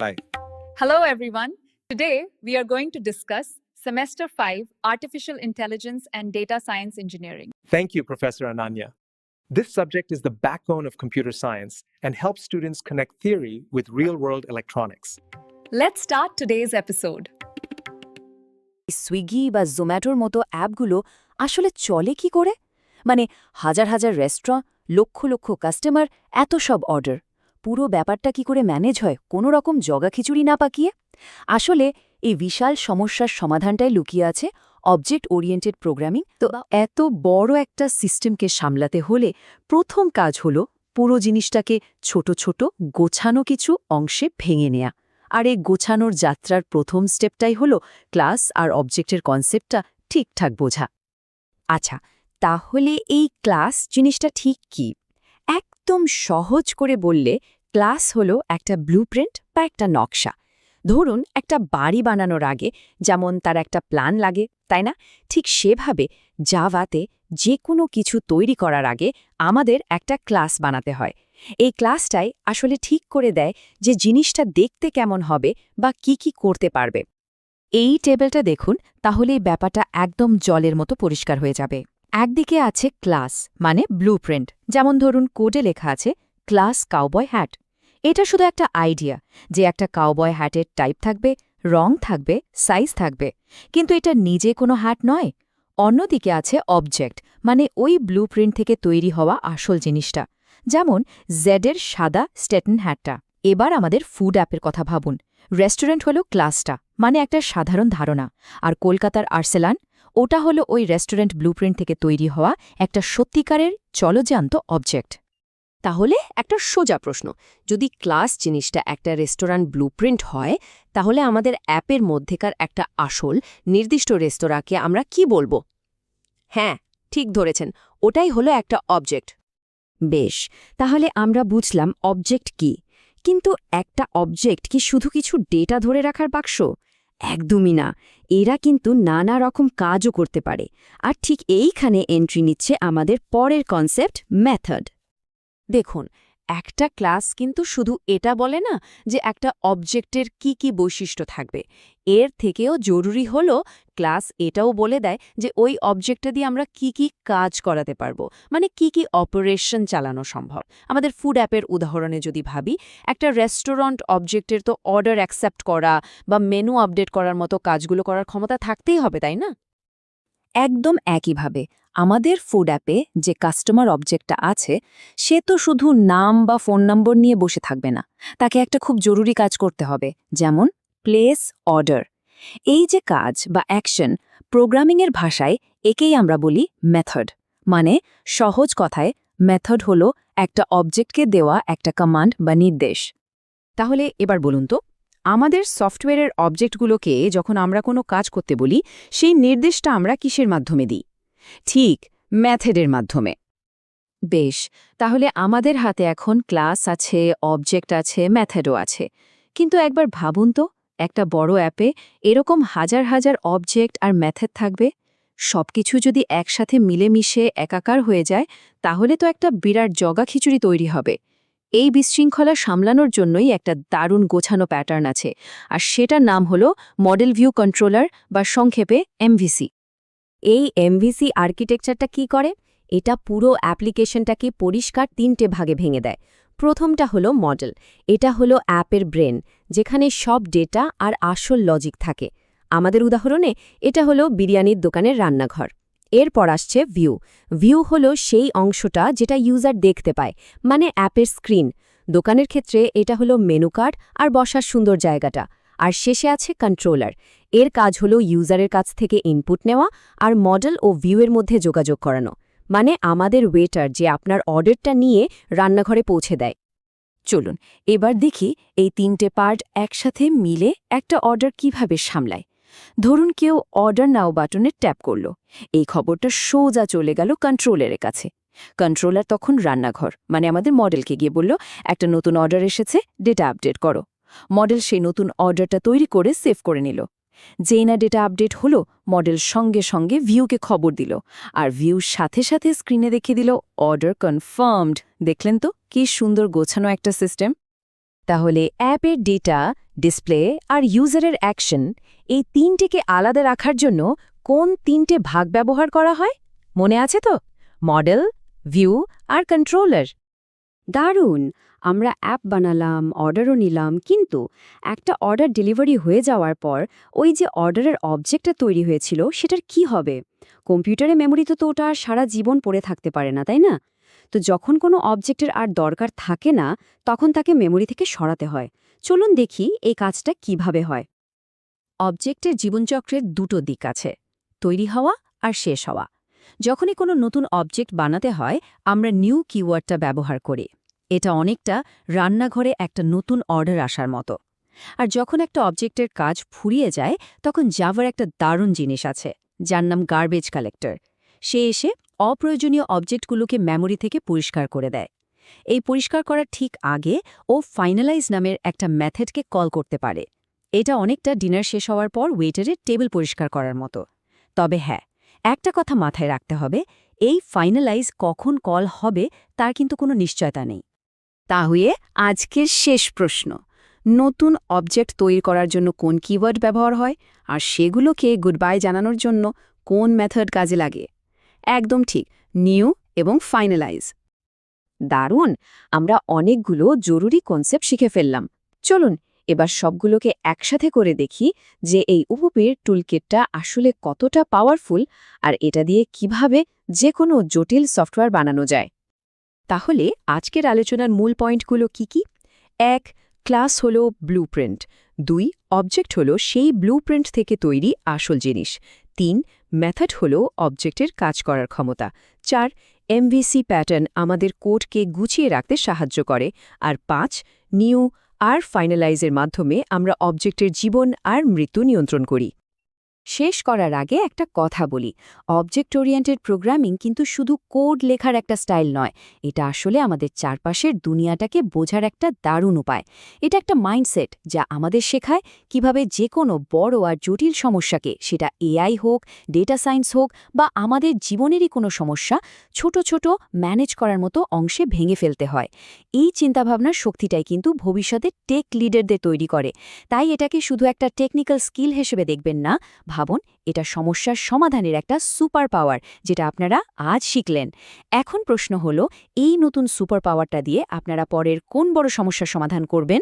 Bye. Hello, everyone. Today, we are going to discuss Semester 5 Artificial Intelligence and Data Science Engineering. Thank you, Professor Ananya. This subject is the backbone of computer science and helps students connect theory with real world electronics. Let's start today's episode. Swiggy বা জোম্যাটোর মতো অ্যাপগুলো আসলে চলে কি করে মানে হাজার হাজার রেস্টুরেন্ট লক্ষ লক্ষ কাস্টমার এত সব অর্ডার পুরো ব্যাপারটা কি করে ম্যানেজ হয়? কোনো রকম জগা খিচুড়ি না পাকিয়ে? আসলে, এই বিশাল সমস্যার সমাধানটাই লুকিয়ে আছে অবজেক্ট ওরিয়েন্টেড প্রোগ্রামিং তো এত বড় একটা সিস্টেমকে সামলাতে হলে প্রথম কাজ হলো পুরো জিনিসটাকে ছোট ছোট, গোছানো কিছু অংশে ভেঙে নেয়া। আর এই গোছানোর যাত্রার প্রথম স্টেপটাই হলো ক্লাস আর অবজেক্টের কনসেপ্টটা ঠিকঠাক বোঝা। আচ্ছা তাহলে এই ক্লাস জিনিসটা ঠিক কি? একদম সহজ করে বললে, ক্লাস হলো একটা ব্লুপ্রিন্ট বা একটা নকশা। ধরুন, একটা বাড়ি বানানোর আগে যেমন তার একটা প্ল্যান লাগে, তাই না? ঠিক সেভাবে জাভাতে যে কোনো কিছু তৈরি করার আগে আমাদের একটা ক্লাস বানাতে হয়। এই ক্লাসটাই আসলে ঠিক করে দেয় যে জিনিসটা দেখতে কেমন হবে বা কি কি করতে পারবে। এই টেবিলটা দেখুন তাহলে ব্যাপারটা একদম জলের মতো পরিষ্কার হয়ে যাবে। একদিকে আছে ক্লাস মানে ব্লুপ্রিন্ট যেমন ধরুন কোডে লেখা আছে, ক্লাস কাউবয় হ্যাট এটা শুধু একটা আইডিয়া যে একটা কাউবয় হ্যাটের টাইপ থাকবে, রং থাকবে সাইজ থাকবে। কিন্তু এটা নিজে কোনো হ্যাট নয়। অন্যদিকে আছে অবজেক্ট মানে ওই ব্লুপ্রিন্ট থেকে তৈরি হওয়া আসল জিনিসটা। যেমন জেডের সাদা স্টেটন হ্যাটটা এবার আমাদের ফুড অ্যাপের কথা ভাবুন। রেস্টুরেন্ট হলো ক্লাসটা মানে একটা সাধারণ ধারণা। আর কলকাতার আর্সেলান ওটা হলো ওই রেস্টুরেন্ট ব্লুপ্রিন্ট থেকে তৈরি হওয়া একটা সত্যিকারের চলজান্ত অবজেক্ট। তাহলে একটা সোজা প্রশ্ন, যদি ক্লাস জিনিসটা একটা রেস্টুরেন্ট ব্লুপ্রিন্ট হয়, তাহলে আমাদের অ্যাপের মধ্যেকার একটা আসল নির্দিষ্ট রেস্তোরাঁকে আমরা কি বলব? হ্যাঁ ঠিক ধরেছেন, ওটাই হলো একটা অবজেক্ট। বেশ, তাহলে আমরা বুঝলাম অবজেক্ট কি, কিন্তু একটা অবজেক্ট কি শুধু কিছু ডেটা ধরে রাখার বাক্স? একদমই না। এরা কিন্তু নানা রকম কাজও করতে পারে। আর ঠিক এইখানে এন্ট্রি নিচ্ছে আমাদের পরের কনসেপ্ট মেথড দেখুন একটা ক্লাস কিন্তু শুধু এটা বলে না যে একটা অবজেক্টের কি কি বৈশিষ্ট্য থাকবে। এর থেকেও জরুরি হলো ক্লাস এটাও বলে দেয় যে ওই অবজেক্টটা দিয়ে আমরা কি কি কাজ করাতে পারব মানে কি কি অপারেশন চালানো সম্ভব। আমাদের ফুড অ্যাপের উদাহরণে যদি ভাবি, একটা রেস্টুরেন্ট অবজেক্টের তো অর্ডার অ্যাকসেপ্ট করা বা মেনু আপডেট করার মতো কাজগুলো করার ক্ষমতা থাকতেই হবে, তাই না? একদম একইভাবে। আমাদের ফুড অ্যাপে যে কাস্টমার অবজেক্টটা আছে, সে তো শুধু নাম বা ফোন নম্বর নিয়ে বসে থাকবে না। তাকে একটা খুব জরুরি কাজ করতে হবে, যেমন প্লেস অর্ডার এই যে কাজ বা অ্যাকশন প্রোগ্রামিংয়ের ভাষায় একেই আমরা বলি মেথড মানে সহজ কথায় মেথড হলো একটা অবজেক্টকে দেওয়া একটা কমান্ড বা নির্দেশ। তাহলে এবার বলুন তো, আমাদের সফটওয়্যারের অবজেক্টগুলোকে যখন আমরা কোনো কাজ করতে বলি, সেই নির্দেশটা আমরা কিসের মাধ্যমে দিই? ঠিক ম্যাথেডের মাধ্যমে। বেশ, তাহলে আমাদের হাতে এখন ক্লাস আছে অবজেক্ট আছে ম্যাথেডও আছে। কিন্তু একবার ভাবুন তো, একটা বড় অ্যাপে এরকম হাজার হাজার অবজেক্ট আর ম্যাথেড থাকবে। সবকিছু যদি একসাথে মিলেমিশে একাকার হয়ে যায়, তাহলে তো একটা বিরাট জগা খিচুড়ি তৈরি হবে। এই বিশৃঙ্খলা সামলানোর জন্যই একটা দারুণ গোছানো প্যাটার্ন আছে। আর সেটার নাম হলো মডেল ভিউ কন্ট্রোলার বা সংক্ষেপে এমভিসি এই এমভিসি আর্কিটেকচারটা কি করে? এটা পুরো অ্যাপ্লিকেশনটাকে পরিষ্কার তিনটে ভাগে ভেঙে দেয়। প্রথমটা হলো মডেল এটা হলো অ্যাপের ব্রেন যেখানে সব ডেটা আর আসল লজিক থাকে। আমাদের উদাহরণে এটা হলো বিরিয়ানির দোকানের রান্নাঘর। এরপর আসছে ভিউ ভিউ হলো সেই অংশটা যেটা ইউজার দেখতে পায় মানে অ্যাপের স্ক্রিন দোকানের ক্ষেত্রে এটা হলো মেনু কার্ড আর বসার সুন্দর জায়গাটা। আর শেষে আছে কন্ট্রোলার এর কাজ হলো ইউজারের কাছ থেকে ইনপুট নেওয়া আর মডেল ও ভিউয়ের মধ্যে যোগাযোগ করানো। মানে আমাদের ওয়েটার যে আপনার অর্ডারটা নিয়ে রান্নাঘরে পৌঁছে দেয়। চলুন, এবার দেখি এই তিনটে পার্ট একসাথে মিলে একটা অর্ডার কীভাবে সামলায়। ধরুন কেউ অর্ডার নাও বাটনে ট্যাপ করল। এই খবরটা সোজা চলে গেল কন্ট্রোলারের কাছে। কন্ট্রোলার তখন রান্নাঘর মানে আমাদের মডেলকে গিয়ে বলল, একটা নতুন অর্ডার এসেছে ডেটা আপডেট করো। মডেল সেই নতুন অর্ডারটা তৈরি করে সেভ করে নিল। যেই না ডেটা আপডেট হলো মডেল সঙ্গে সঙ্গে ভিউকে খবর দিল আর ভিউ সাথে সাথে স্ক্রিনে দেখিয়ে দিল, অর্ডার কনফার্মড। দেখলেন তো কি সুন্দর গোছানো একটা সিস্টেম। তাহলে অ্যাপের ডেটা, ডিসপ্লে আর ইউজারের অ্যাকশন এই তিনটেকে আলাদা রাখার জন্য কোন তিনটে ভাগ ব্যবহার করা হয়? মনে আছে তো? মডেল, ভিউ আর কন্ট্রোলার। দারুণ! আমরা অ্যাপ বানালাম, অর্ডারও নিলাম, কিন্তু একটা অর্ডার ডেলিভারি হয়ে যাওয়ার পর ওই যে অর্ডারের অবজেক্টটা তৈরি হয়েছিল, সেটার কি হবে? কম্পিউটারে মেমোরিতে তো ওটা সারা জীবন পড়ে থাকতে পারে না, তাই না? তো যখন কোনো অবজেক্টের আর দরকার থাকে না, তখন তাকে মেমোরি থেকে সরাতে হয়। চলুন দেখি এই কাজটা কীভাবে হয়। অবজেক্টের জীবনচক্রের দুটো দিক আছে, তৈরি হওয়া আর শেষ হওয়া। যখনই কোনো নতুন অবজেক্ট বানাতে হয়, আমরা নিউ কিওয়ার্ডটা ব্যবহার করি। এটা অনেকটা রান্নাঘরে একটা নতুন অর্ডার আসার মতো। আর যখন একটা অবজেক্টের কাজ ফুরিয়ে যায়, তখন জাভার একটা দারুণ জিনিস আছে, যার নাম গার্বেজ কালেক্টর সে এসে অপ্রয়োজনীয় অবজেক্টগুলোকে মেমোরি থেকে পরিষ্কার করে দেয়। এই পরিষ্কার করার ঠিক আগে ও ফাইনালাইজ নামের একটা মেথডকে কল করতে পারে। এটা অনেকটা ডিনার শেষ হওয়ার পর ওয়েটারের টেবিল পরিষ্কার করার মতো। তবে হ্যাঁ একটা কথা মাথায় রাখতে হবে, এই ফাইনালাইজ কখন কল হবে, তার কিন্তু কোনো নিশ্চয়তা নেই। তাহলে আজকের শেষ প্রশ্ন। নতুন অবজেক্ট তৈরি করার জন্য কোন কিওয়ার্ড ব্যবহার হয়? আর সেগুলোকে গুড বাই জানানোর জন্য কোন মেথড কাজে লাগে? একদম ঠিক নিউ এবং ফাইনালাইজ দারুণ! আমরা অনেকগুলো জরুরি কনসেপ্ট শিখে ফেললাম। চলুন, এবার সবগুলোকে একসাথে করে দেখি যে এই উপপের টুলকিটটা আসলে কতটা পাওয়ারফুল আর এটা দিয়ে কীভাবে যে কোনো জটিল সফটওয়্যার বানানো যায়। তাহলে আজকের আলোচনার মূল পয়েন্টগুলো কি কি? এক, ক্লাস হল ব্লু প্রিন্ট দুই, অবজেক্ট হল সেই ব্লু প্রিন্ট থেকে তৈরি আসল জিনিস। তিন, মেথড হল অবজেক্টের কাজ করার ক্ষমতা। চার, এমভিসি প্যাটার্ন আমাদের কোডকে গুছিয়ে রাখতে সাহায্য করে। আর পাঁচ, নিউ আর ফাইনালাইজের মাধ্যমে আমরা অবজেক্টের জীবন আর মৃত্যু নিয়ন্ত্রণ করি। শেষ করার আগে একটা কথা বলি। অবজেক্ট ওরিয়েন্টেড প্রোগ্রামিং কিন্তু শুধু কোড লেখার একটা স্টাইল নয়, এটা আসলে আমাদের চারপাশের দুনিয়াটাকে বোঝার একটা দারুণ উপায়। এটা একটা মাইন্ডসেট যা আমাদের শেখায় কীভাবে যে কোনো বড় আর জটিল সমস্যাকে, সেটা এআই হোক ডেটা সায়েন্স হোক বা আমাদের জীবনেরই কোনো সমস্যা, ছোট ছোট ম্যানেজ করার মতো অংশে ভেঙে ফেলতে হয়। এই চিন্তাভাবনার শক্তিটাই কিন্তু ভবিষ্যতে টেক লিডারদের তৈরি করে। তাই এটাকে শুধু একটা টেকনিক্যাল স্কিল হিসেবে দেখবেন না ভাবুন, এটা সমস্যার সমাধানের একটা সুপার পাওয়ার যেটা আপনারা আজ শিখলেন। এখন প্রশ্ন হলো, এই নতুন সুপার পাওয়ারটা দিয়ে আপনারা পরের কোন বড় সমস্যার সমাধান করবেন?